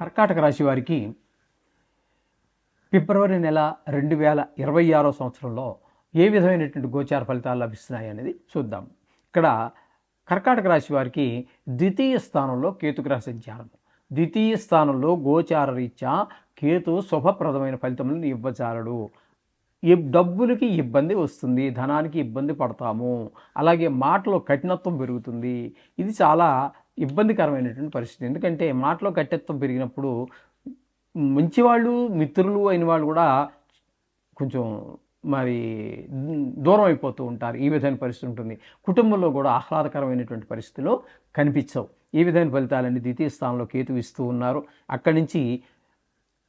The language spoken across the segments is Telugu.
కర్కాటక రాశి వారికి ఫిబ్రవరి నెల రెండు వేల ఇరవై ఆరో సంవత్సరంలో ఏ విధమైనటువంటి గోచార ఫలితాలు లభిస్తున్నాయి అనేది చూద్దాం. ఇక్కడ కర్కాటక రాశి వారికి ద్వితీయ స్థానంలో కేతుగ్రహ సంచారం. ద్వితీయ స్థానంలో గోచార రీత్యా కేతు శుభప్రదమైన ఫలితములను ఇవ్వచాలడు డబ్బులకి ఇబ్బంది వస్తుంది ధనానికి ఇబ్బంది పడతాము. అలాగే మాటలో కఠినత్వం పెరుగుతుంది. ఇది చాలా ఇబ్బందికరమైనటువంటి పరిస్థితి. ఎందుకంటే మాటలో కట్టెత్వం పెరిగినప్పుడు మంచివాళ్ళు మిత్రులు అయిన వాళ్ళు కూడా కొంచెం మరి దూరం అయిపోతూ ఉంటారు. ఈ విధమైన పరిస్థితి ఉంటుంది. కుటుంబంలో కూడా ఆహ్లాదకరమైనటువంటి పరిస్థితులు కనిపించవు. ఈ విధమైన ఫలితాలన్నీ ద్వితీయ స్థానంలో కేతు ఇస్తూ ఉన్నారు. అక్కడి నుంచి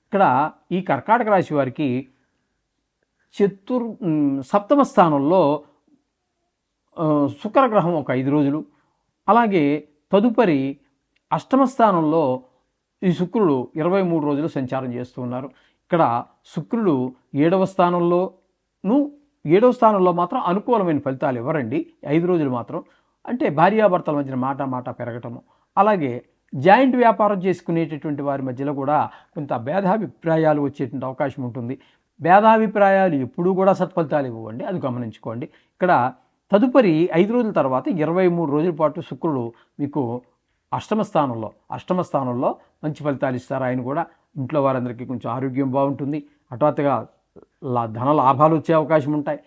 ఇక్కడ ఈ కర్కాటక రాశి వారికి చతుర్ సప్తమ స్థానంలో శుక్రగ్రహం ఒక ఐదు రోజులు. అలాగే తదుపరి అష్టమ స్థానంలో ఈ శుక్రుడు ఇరవై మూడు రోజులు సంచారం చేస్తూ ఉన్నారు. ఇక్కడ శుక్రుడు ఏడవ స్థానంలోను ఏడవ స్థానంలో మాత్రం అనుకూలమైన ఫలితాలు ఇవ్వరండి. ఐదు రోజులు మాత్రం. అంటే భార్యాభర్తల మధ్యన మాట మాట పెరగటము. అలాగే జాయింట్ వ్యాపారం చేసుకునేటటువంటి వారి మధ్యలో కూడా కొంత భేదాభిప్రాయాలు వచ్చేటువంటి అవకాశం ఉంటుంది. భేదాభిప్రాయాలు ఎప్పుడూ కూడా సత్ఫలితాలు ఇవ్వండి అది గమనించుకోండి. ఇక్కడ తదుపరి ఐదు రోజుల తర్వాత ఇరవై మూడు రోజుల పాటు శుక్రుడు మీకు అష్టమ స్థానంలో అష్టమ స్థానంలో మంచి ఫలితాలు ఇస్తారు. ఆయన కూడా ఇంట్లో వారందరికీ కొంచెం ఆరోగ్యం బాగుంటుంది. హఠాత్తుగా లా ధన లాభాలు వచ్చే అవకాశం ఉంటాయి.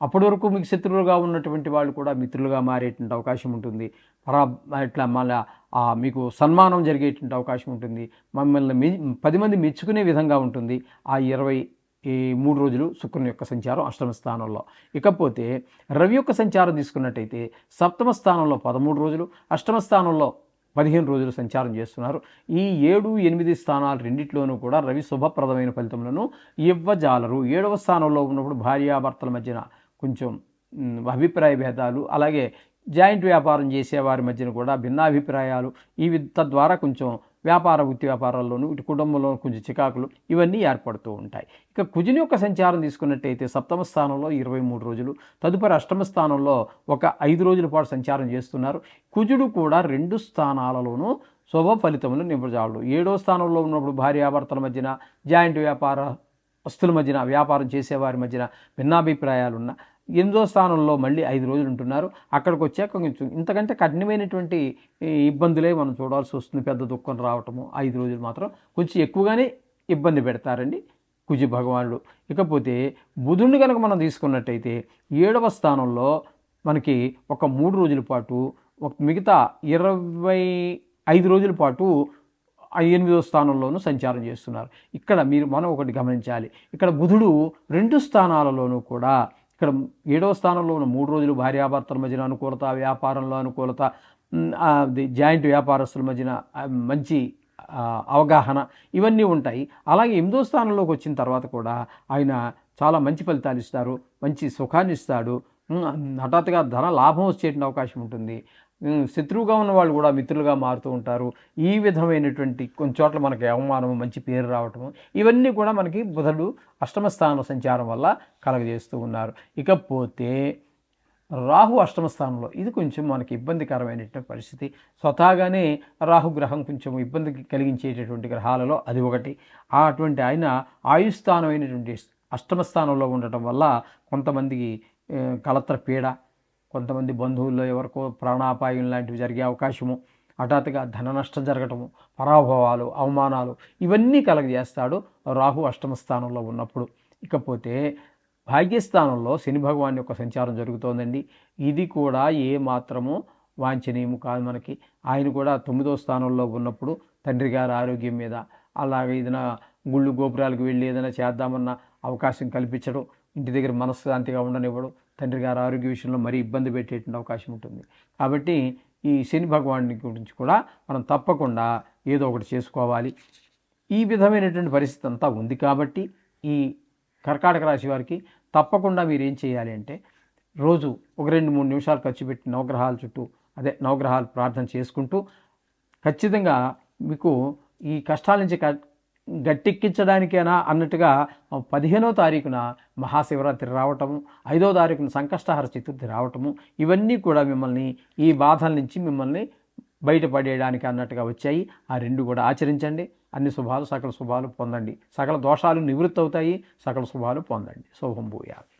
అప్పటి వరకు మీకు శత్రువులుగా ఉన్నటువంటి వాళ్ళు కూడా మిత్రులుగా మారేటువంటి అవకాశం ఉంటుంది. పరా ఇట్లా మళ్ళీ మీకు సన్మానం జరిగేటువంటి అవకాశం ఉంటుంది. మమ్మల్ని మె పది మంది మెచ్చుకునే విధంగా ఉంటుంది. ఆ ఇరవై ఈ మూడు రోజులు శుక్రుని యొక్క సంచారం అష్టమ స్థానంలో. ఇకపోతే రవి యొక్క సంచారం తీసుకున్నట్టయితే సప్తమ స్థానంలో పదమూడు రోజులు అష్టమ స్థానంలో పదిహేను రోజులు సంచారం చేస్తున్నారు. ఈ ఏడు ఎనిమిది స్థానాలు రెండిట్లోనూ కూడా రవి శుభప్రదమైన ఫలితములను ఇవ్వజాలరు. ఏడవ స్థానంలో ఉన్నప్పుడు భార్యాభర్తల మధ్యన కొంచెం అభిప్రాయ భేదాలు అలాగే జాయింట్ వ్యాపారం చేసే వారి మధ్యన కూడా భిన్నాభిప్రాయాలు. ఈ తద్వారా కొంచెం వ్యాపార వృత్తి వ్యాపారాల్లోనూ ఇటు కుటుంబంలో కొంచెం చికాకులు ఇవన్నీ ఏర్పడుతూ ఉంటాయి. ఇక కుజుని యొక్క సంచారం తీసుకున్నట్టయితే సప్తమ స్థానంలో ఇరవై మూడు రోజులు తదుపరి అష్టమ స్థానంలో ఒక ఐదు రోజుల పాటు సంచారం చేస్తున్నారు. కుజుడు కూడా రెండు స్థానాలలోనూ శుభ ఫలితములు నింపజాడు. ఏడో స్థానంలో ఉన్నప్పుడు భార్యాభర్తల మధ్యన జాయింట్ వ్యాపార వస్తుల మధ్యన వ్యాపారం చేసేవారి మధ్యన భిన్నాభిప్రాయాలున్న ఎనిమిదో స్థానంలో మళ్ళీ ఐదు రోజులు ఉంటున్నారు. అక్కడికి వచ్చాక కొంచెం ఇంతకంటే కఠినమైనటువంటి ఇబ్బందులే మనం చూడాల్సి వస్తుంది. పెద్ద దుఃఖం రావటము ఐదు రోజులు మాత్రం కొంచెం ఎక్కువగానే ఇబ్బంది పెడతారండి కుజి భగవానుడు. ఇకపోతే బుధుడిని కనుక మనం తీసుకున్నట్టయితే ఏడవ స్థానంలో మనకి ఒక మూడు రోజుల పాటు ఒక మిగతా ఇరవై ఐదు రోజుల పాటు ఎనిమిదో స్థానంలోనూ సంచారం చేస్తున్నారు. ఇక్కడ మీరు మనం ఒకటి గమనించాలి. ఇక్కడ బుధుడు రెండు స్థానాలలోనూ కూడా ఇక్కడ ఏడవ స్థానంలో ఉన్న మూడు రోజులు భార్యాభర్తల మధ్యన అనుకూలత వ్యాపారంలో అనుకూలత జాయింట్ వ్యాపారస్తుల మధ్యన మంచి అవగాహన ఇవన్నీ ఉంటాయి. అలాగే ఎనిమిదో స్థానంలోకి వచ్చిన తర్వాత కూడా ఆయన చాలా మంచి ఫలితాలు ఇస్తారు మంచి సుఖాన్ని ఇస్తాడు. హఠాత్తుగా ధన లాభం వచ్చేటువంటి అవకాశం ఉంటుంది. శత్రువుగా ఉన్న వాళ్ళు కూడా మిత్రులుగా మారుతూ ఉంటారు. ఈ విధమైనటువంటి కొన్ని చోట్ల మనకి అవమానము మంచి పేరు రావటము ఇవన్నీ కూడా మనకి బుధుడు అష్టమ స్థానం సంచారం వల్ల కలగజేస్తూ ఉన్నారు. ఇకపోతే రాహు అష్టమ స్థానంలో ఇది కొంచెం మనకి ఇబ్బందికరమైనటువంటి పరిస్థితి. స్వతహాగానే రాహు గ్రహం కొంచెం ఇబ్బంది కలిగించేటటువంటి గ్రహాలలో అది ఒకటి. అటువంటి ఆయన ఆయుస్థానమైనటువంటి అష్టమ స్థానంలో ఉండటం వల్ల కొంతమందికి కలత్ర పీడ కొంతమంది బంధువుల్లో ఎవరికో ప్రాణాపాయం లాంటివి జరిగే అవకాశము హఠాత్తుగా ధన నష్టం జరగటము పరాభవాలు అవమానాలు ఇవన్నీ కలగజేస్తాడు రాహు అష్టమ స్థానంలో ఉన్నప్పుడు. ఇకపోతే భాగ్యస్థానంలో శని భగవాన్ యొక్క సంచారం జరుగుతోందండి. ఇది కూడా ఏ మాత్రము వాంఛనీయము కాదు మనకి. ఆయన కూడా తొమ్మిదో స్థానంలో ఉన్నప్పుడు తండ్రి గారి ఆరోగ్యం మీద అలాగే ఏదైనా గుళ్ళు గోపురాలకు వెళ్ళి ఏదైనా చేద్దామన్న అవకాశం కల్పించడం ఇంటి దగ్గర మనశ్శాంతిగా ఉండనివ్వడం తండ్రి గారు ఆరోగ్య విషయంలో మరీ ఇబ్బంది పెట్టేటువంటి అవకాశం ఉంటుంది. కాబట్టి ఈ శని భగవాన్ని గురించి కూడా మనం తప్పకుండా ఏదో ఒకటి చేసుకోవాలి. ఈ విధమైనటువంటి పరిస్థితి అంతా ఉంది కాబట్టి ఈ కర్కాటక రాశి వారికి తప్పకుండా మీరు ఏం చేయాలి అంటే రోజు ఒక రెండు మూడు నిమిషాలు ఖర్చు పెట్టి నవగ్రహాల చుట్టూ అదే నవగ్రహాలు ప్రార్థన చేసుకుంటూ ఖచ్చితంగా మీకు ఈ కష్టాల నుంచి గట్టెక్కించడానికేనా అన్నట్టుగా పదిహేనో తారీఖున మహాశివరాత్రి రావటము ఐదో తారీఖున సంకష్టహార చతుర్థి రావటము ఇవన్నీ కూడా మిమ్మల్ని ఈ బాధల నుంచి మిమ్మల్ని బయటపడేయడానికి అన్నట్టుగా వచ్చాయి. ఆ రెండు కూడా ఆచరించండి. అన్ని శుభాలు సకల శుభాలు పొందండి. సకల దోషాలు నివృత్తి అవుతాయి సకల శుభాలు పొందండి. శుభం భూయాలు